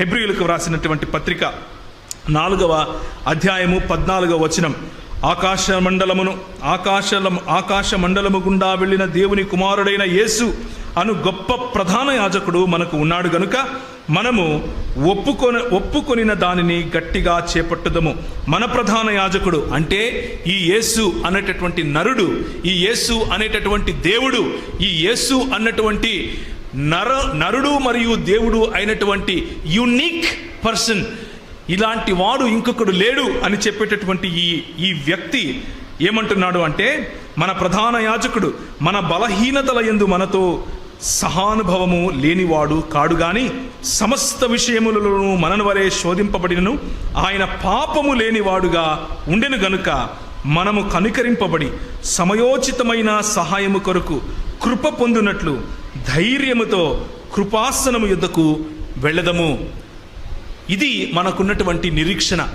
హెబ్రియులకు వ్రాసినటువంటి పత్రిక నాలుగవ అధ్యాయము పద్నాలుగవ వచనం. ఆకాశ మండలమును ఆకాశ ఆకాశ మండలము గుండా వెళ్ళిన దేవుని కుమారుడైన యేసు అను గొప్ప ప్రధాన యాజకుడు మనకు ఉన్నాడు గనుక మనము ఒప్పుకొని ఒప్పుకొనిన దానిని గట్టిగా చేపట్టుదము. మన ప్రధాన యాజకుడు అంటే ఈ యేసు అనేటటువంటి నరుడు ఈ యేసు అనేటటువంటి దేవుడు ఈ యేసు అన్నటువంటి నర నరుడు మరియు దేవుడు అయినటువంటి యునిక్ పర్సన్. ఇలాంటి వాడు ఇంకొకడు లేడు అని చెప్పేటటువంటి ఈ ఈ వ్యక్తి ఏమంటున్నాడు అంటే మన ప్రధాన యాజకుడు మన బలహీనతల యందు మనతో సహానుభవము లేనివాడు కాడు గాని సమస్త విషయములలోనూ మనను వలె శోధింపబడినను ఆయన పాపము లేనివాడుగా ఉండెను గనుక మనము కనికరింపబడి సమయోచితమైన సహాయము కొరకు కృప పొందినట్లు ధైర్యముతో కృపాసనము యుద్ధకు వెళ్ళదము. ఇది మనకున్నటువంటి నిరీక్షణ.